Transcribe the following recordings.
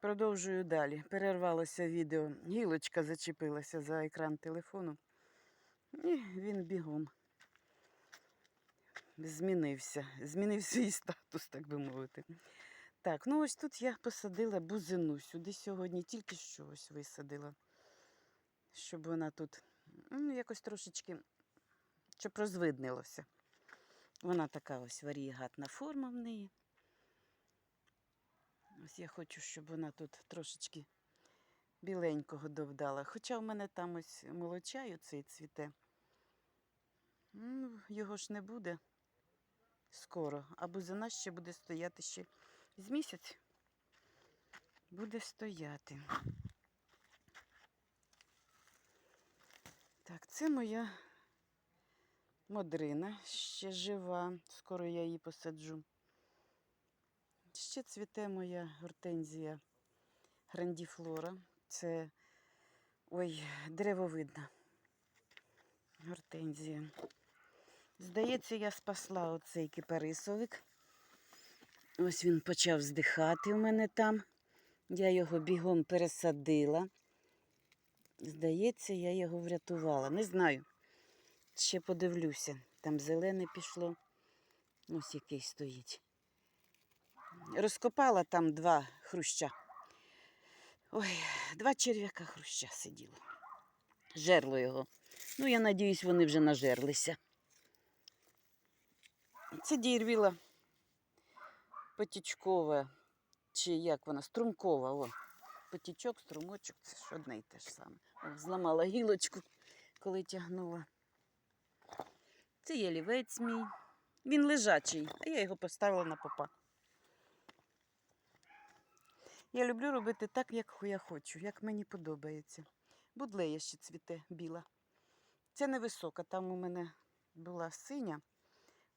Продовжую далі. Перервалося відео. Гілочка зачепилася за екран телефону. І він бігом. Змінився. Змінив свій статус, так би мовити. Так, ну ось тут я посадила бузину. Сюди сьогодні тільки що ось висадила. Щоб вона тут ну, якось трошечки, щоб розвиднилося. Вона така ось варієгатна форма в неї. Ось я хочу, щоб вона тут трошечки біленького довдала. Хоча в мене там ось молочаю цей цвіте. Ну, його ж не буде скоро, а бузина ще буде стояти ще з місяць. Буде стояти. Так, це моя модрина, ще жива. Скоро я її посаджу. Ще цвіте моя гортензія грандіфлора. Це ой, деревовидна гортензія. Здається, я спасла оцей кипарисовик. Ось він почав здихати у мене там. Я його бігом пересадила. Здається, я його врятувала. Не знаю. Ще подивлюся. Там зелене пішло. Ось який стоїть. Розкопала там два хруща. Ой, два черв'яка хруща сиділо. Жерло його. Ну, я надіюсь, вони вже нажерлися. Це дірвіла потічкова, чи як вона, струмкова. О. Потічок, струмочок, це ж одне й те ж саме. О, зламала гілочку, коли тягнула. Це ялівець мій. Він лежачий, а я його поставила на попа. Я люблю робити так, як я хочу, як мені подобається. Будлея ще цвіте біла. Це не висока, там у мене була синя,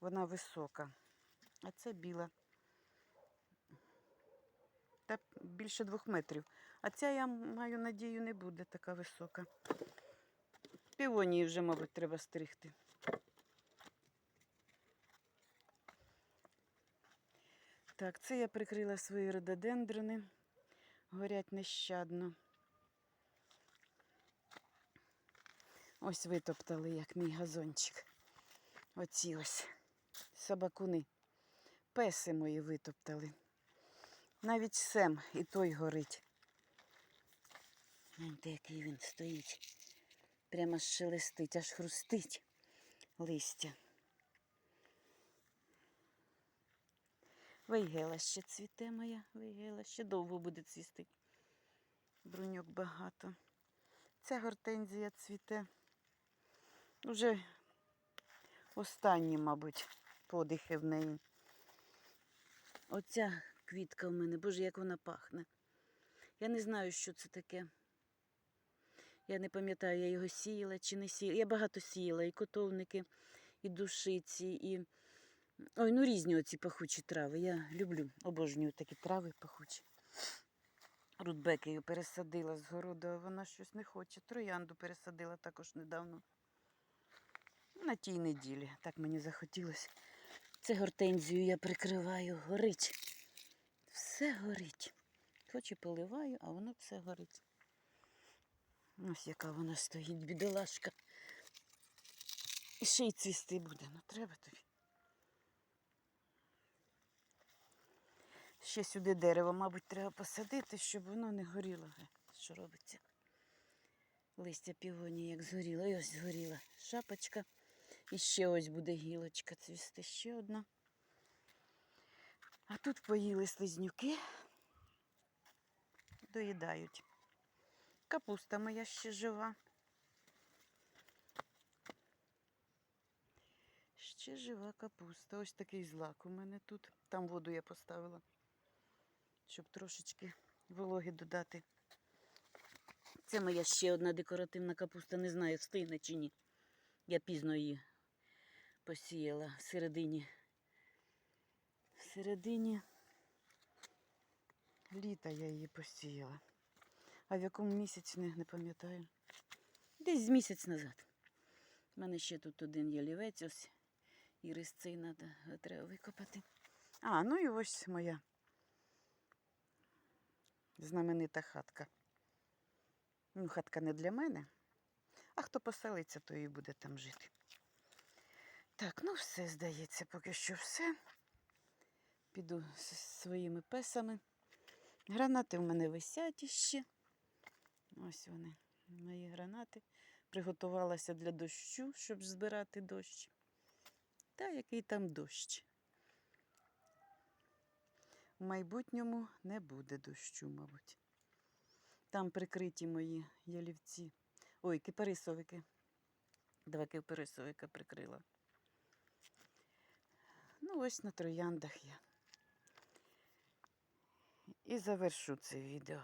вона висока, а це біла. Та більше двох метрів. А ця, я маю надію, не буде така висока. Півонії вже, мабуть, треба стригти. Так, це я прикрила свої рододендрони. Горять нещадно. Ось витоптали, як мій газончик. Оці ось собакуни. Песи мої витоптали. Навіть сем і той горить. Гляньте, який він стоїть. Прямо шелестить, аж хрустить листя. Вейгела ще цвіте моя, вейгела, ще довго буде цвісти. Бруньок багато. Ця гортензія цвіте. Уже останні, мабуть, подихи в неї. Оця квітка в мене, боже, як вона пахне. Я не знаю, що це таке. Я не пам'ятаю, я його сіяла чи не сіяла. Я багато сіяла, і котовники, і душиці, і. Ой, ну різні оці пахучі трави. Я люблю, обожнюю такі трави пахучі. Рудбекію пересадила з городу, а вона щось не хоче. Троянду пересадила також недавно. На тій неділі. Так мені захотілося. Це гортензію я прикриваю, горить. Все горить. Хоч і поливаю, а воно все горить. Ось яка вона стоїть, бідолашка. І ще й цвісти буде, ну треба тобі. Ще сюди дерево, мабуть, треба посадити, щоб воно не горіло. Що робиться? Листя півоні як згоріло. І ось згоріла шапочка. І ще ось буде гілочка цвісти, ще одна. А тут поїли слизнюки, доїдають. Капуста моя ще жива. Ще жива капуста. Ось такий злак у мене тут. Там воду я поставила, щоб трошечки вологи додати. Це моя ще одна декоративна капуста. Не знаю, встигне чи ні. Я пізно її посіяла в середині. В середині літа я її посіяла. А в якому місяці не, не пам'ятаю. Десь місяць назад. У мене ще тут один ялівець, ось і надо, треба викопати. А, ну і ось моя Знаменита хатка. Ну, хатка не для мене. А хто поселиться, то і буде там жити. Так, ну все, здається, поки що все. Піду з своїми песами. Гранати в мене висять іще. Ось вони, мої гранати. Приготувалася для дощу, щоб збирати дощ. Та який там дощ. В майбутньому не буде дощу, мабуть. Там прикриті мої ялівці. Ой, кипарисовики. Два кипарисовика прикрила. Ну, ось на трояндах я. І завершу це відео.